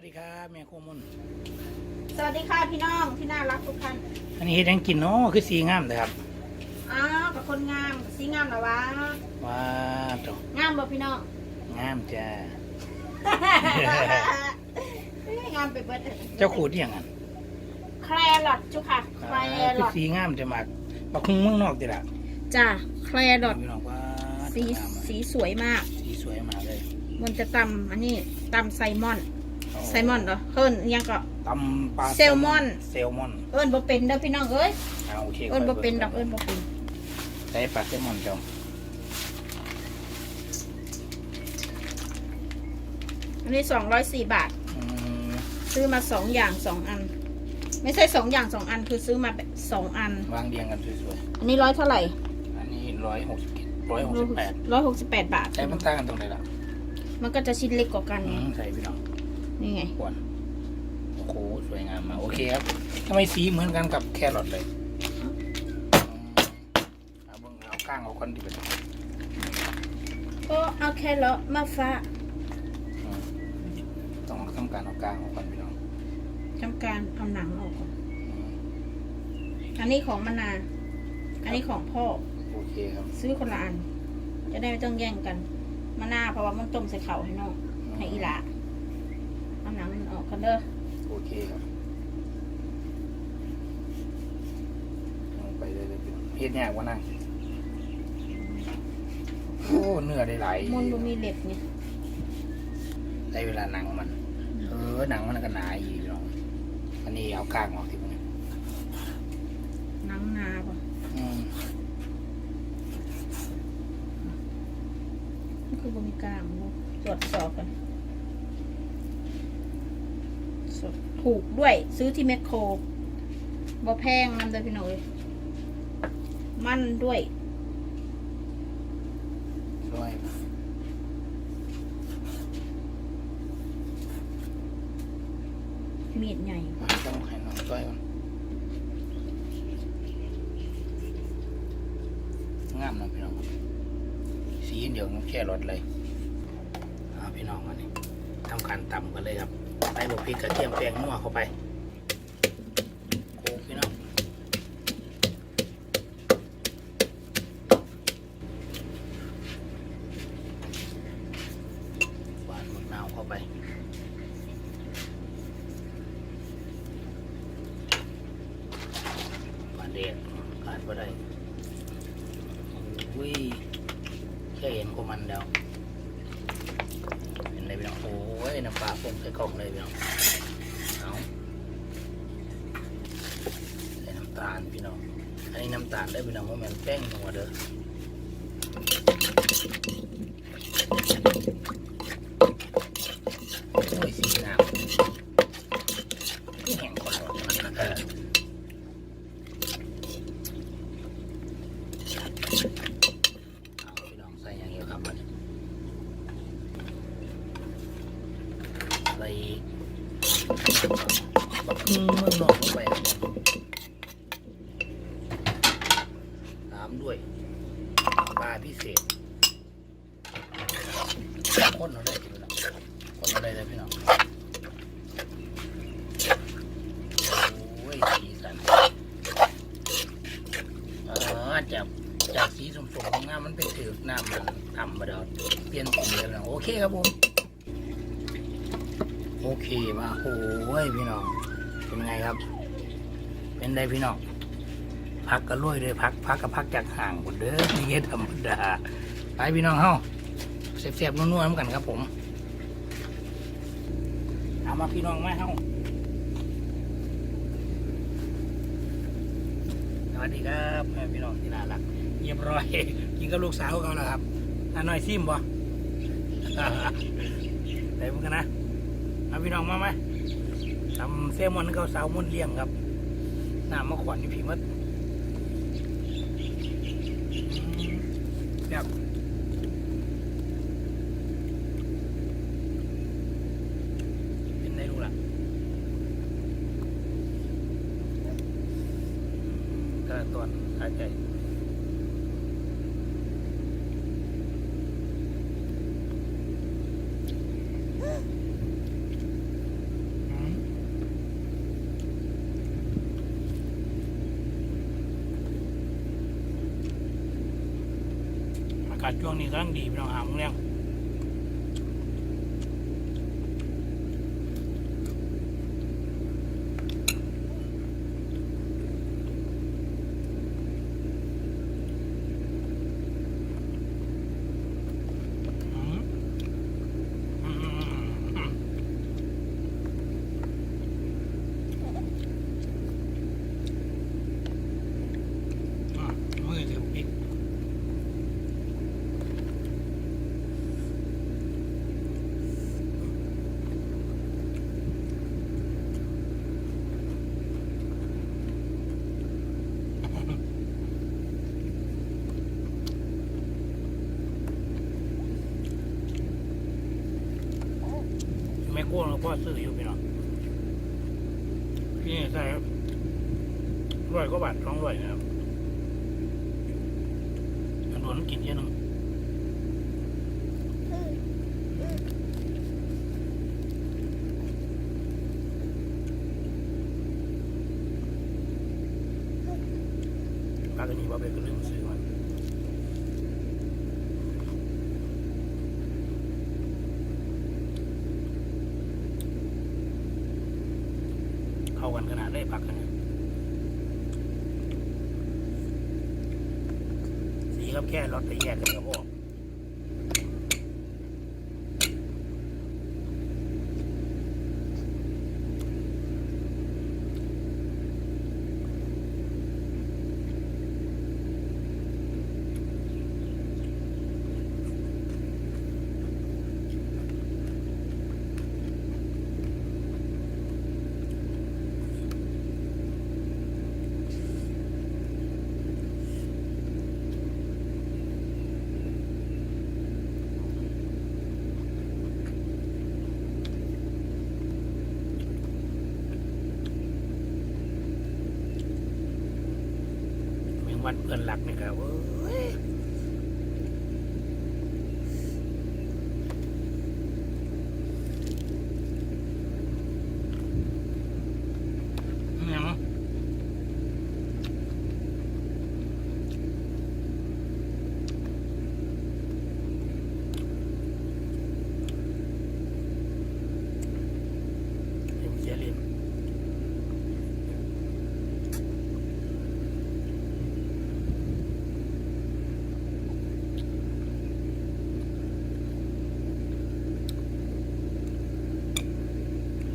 วัสดีครับแม่โคมุนสวัสดีค่ะพี่น้องที่น่ารักทุกท่านอันนี้เฮ็ดหยังกินเนาะคือสีงามเลยครับอ้าวกับคนงามสีงามเหรอวะว้าตรงามบ่พี่น้อง งามจ้าเฮ้ยงามไปเบิดเลยเจ้าขูดอหย่างนั้นแครลอทจุค่ะแครอ่าลคืออทสีงามจะมากบักคุงเมืองนอกติละจ้าแครลอทพี่น้องว่าสีงามอะสีสวยมาก สีสวยมากเลยมันจะตำอันนี้ตำไซมอน ไซมอนเหรอเฮิรนยังก็ ตำปลาแซลมอน แซลมอนเอิ้นบ่เป็นเด้อพี่น้องเอ้ยอ่าโอเคเอิ้นบ่เป็นดอกเอิ้นบ่เป็นใส่ปลาแซลมอนเจ้าอันนี้สองร้อยสี่บาท อืมซื้อมาสองอย่างสองอัน ไม่ใช่สองอย่างสองอันคือซื้อมาแบบสองอัน วางเรียงกันสวยอันนี้ร้อยเท่าไหร่ๆอันนี้ร้อยหกสิบร้อยหกสิบแปดร้อยหกสิบแปดบาทใช้มันต่างกันตรงไหนล่ะมันก็จะชิ้นเล็กกว่ากันอืไงมใส่พี่น้อง นี่ไง ควรโอ้โหสวยงามมากโอเคครับทำไมสีเหมือนกันกับแครอทเลยอืมเอาเบิ่งเอาก้างเอาคนดีไปก็เอาแค่เลาะมาฟ้าอืมต้องทำการเอาก้างเอาคนพี่น้องทำการเอาหนังออกก่อนอืมอันนี้ของมะนาวอันนี้ของพ่อ โอเคครับ ซื้อคนละอัน จะได้ไม่ต้องแย่งกันมะนาวเพราะว่ามันต้มใส่เข่าให้น้องให้อีหละ เอาหนังมันออกกันเด้อโอเคครับลงไปเลยเลยพี่น้องเฮ็ดยากว่านั่งโอ้เนื้อได้หลายมันบ่มีเล็บเนี่ยได้เวลาหนังมัน เออหนังมันก็หนาอีกพี่น้องอันนี้เอาก้างออกทีนี้หนังนาป่ะอืมมันคือบ่มีกล้ามบ่ตรวจสอบกันสด ถูกด้วยซื้อที่แมคโครบ่แพงนำเด้อพี่น้องเอ้ยมันด้วยด้วยมีดใหญ่มาต้องให้น้องช่วยก่อนงามนะพี่น้องสีเดียวกับแค่รถเลยเอาพี่น้องมานี่ทำการตำกันเลยครับ ใส่บกพริกกระเทียมแป้งนัวเข้าไปโขลกพี่น้องหวานมะนาวเข้าไปปลานเด็ดขาดบ่ได้อุ้ยแค่เห็นก็มันแล้วเป็นไรพี่น้องโอ้ ยน้ำปลาพุ่งใส่กล่องเลยพี่น้องเอาใส่น้ำตาลพี่น้อง อันนี้น้ำตาลได้พี่น้องว่ามันแป้งนัวเด้อโอ้ยสีน้ำที่แห้งก่อนเออ เอาพี่น้องใส่อย่างเงี้ยครับมันใส่ บักพึ่งเมืองนอกลงไปครับตามด้วยปลาพิเศษคนเราได้พี่น้องคนเราได้เลยพี่น้องโอ้ยสีสันเอ่าจับจากสีสมๆของามมันเป็นถือน้ำมันต่ำมาเดาเปลี่ยนสีแล้วโอเคครับผม โอเคมาโอ้ยพี่น้องเป็นไงครับ เป็นไงพี่น้องพักก็รวยเลยพักพักก็พักจากห่างหมดเด้อนี่เฮ็ดธรรมดาไปพี่น้องเฮาเสียบๆนัวๆน้ำกันครับผมเอามาพี่น้องมาเฮาสวัสดีครับพี่น้องที่น่ารักเรียบร้อยกินกับลูกสาวเขาแล้วครับอ่าหน่อยซิมบ่ได้เหมือนกันนะ เอาพี่น้องมาไหมทำเซลมอนเขาสาวมุนเลี้ยงครับน้ำมะขวัญนี่ผีมัดแบบเป็นได้รู้ละก็ตัวหายใจาศช่วงนี้กำลังดีพี่น้องหาโมงแรงอืมอืมอืมอืมอะมือถือปิด แม่ โก้เราพ่อซื้ออยู่พี่น้องพี่นี่ใส่ร้อยกว่าบาทสองร้อยนะครับอันโดนกินเยอะนึงปลากระนีว่าไปก็ลืมซื้อมันเข้ากันขนาดได้ผักกันเนี่ยสีครับ แค่รถไปแยกกันก็พอง วัดเพื่อนหลักนี่ครับเว้ยเนี่ยมั้งเดี๋ยวเสียเรียน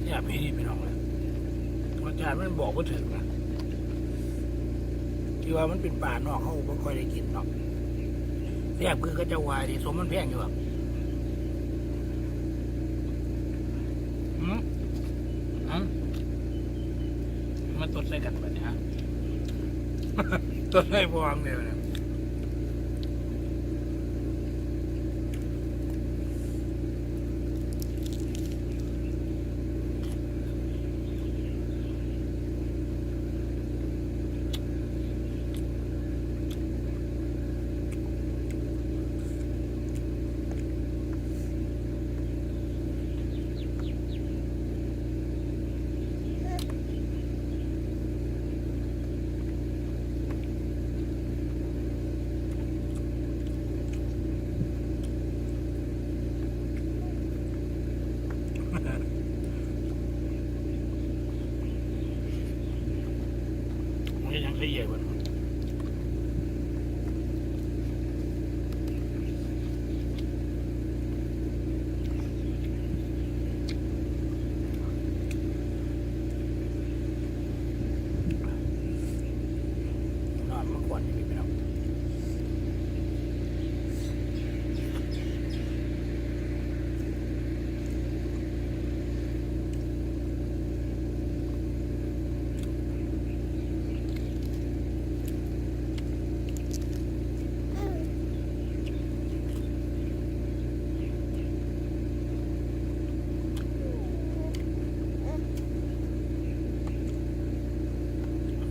อยากพี่นี่พี่น้องเลยรสชาติ มันบอกว่าถึงนะที่ว่ามันเป็นป่านอกเขาไม่ค่อยได้กินหรอกแซ่บคือก็จะวายดีสมมันแพงอยู่แบบอืมอืมมันตดใส่กันแบบนี้ฮะตดใส่พวงเดียวเนี่ยมันจะยังเสียกว่านั้นนอนมาก่อนอย่างนี้พี่น้อง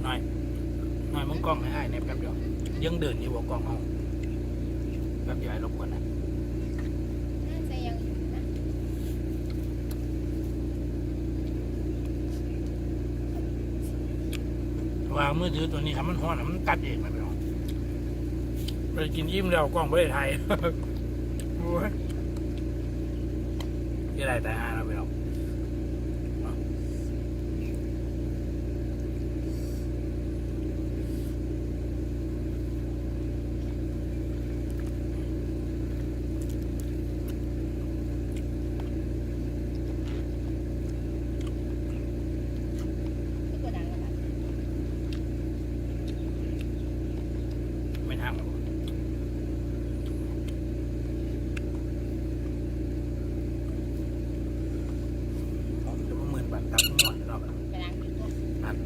หน่อยหน่อยมึง กล้องให้อ้ายเนี่ยแป๊บเดียวยังเดินอยู่บ่กล้องเอาแป๊บเดียวไอ้รบกวนนะน่าจะยังอยู่นะวางมือถือตัวนี้ครับมันห้อนอะมันตัดเองนะพี่น้องไปกินยิ้มแล้วกล้องไม่ได้ถ่ายโอ้ยยี่ไรแต่ห้าเราไปหรอกไม่ทำหรอกผมจะมาหมื่นบาทตัดทั้งหมดรอบละ ไปล้างกินก่อน ครับ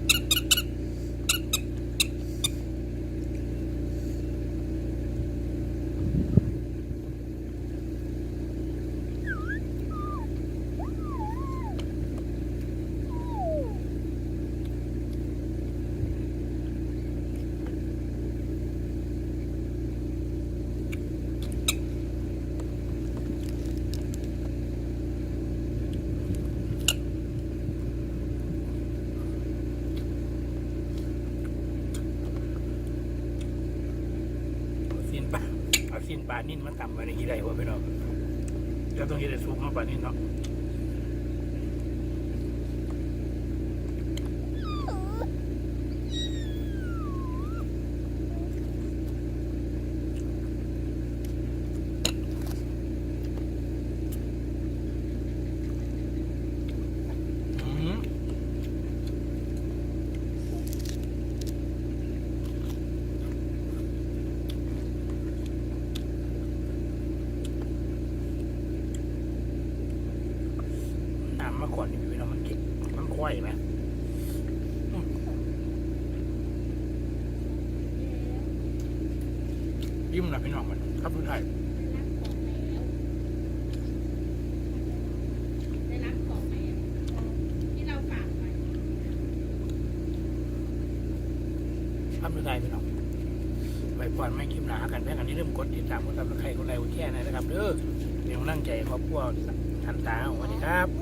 เอาสิ้นปลาเอา สิ้นปลานิ่นมันต่ำไปในกี่ได้วะพี่น้องเดี๋ยวต้องเห็นซุปมาปลานิ่นเนาะอืมน้ำมาก่อนนี่พี่น้องมันเก็บมันควายไหมอืม ยิ้มนะพี่น้องมันครับทุกท่านได้ว้ครับทุกท่านพี่น้องไว้ก่อนไม่คลิปหนากันแพ้กันนี้เริ่มกดติดตามกดติดตามใครคนใดคนแค่ไหนนะครับเด้อเดี๋ยวนั่งใจครอบครัวทันตาสวัสดีครับ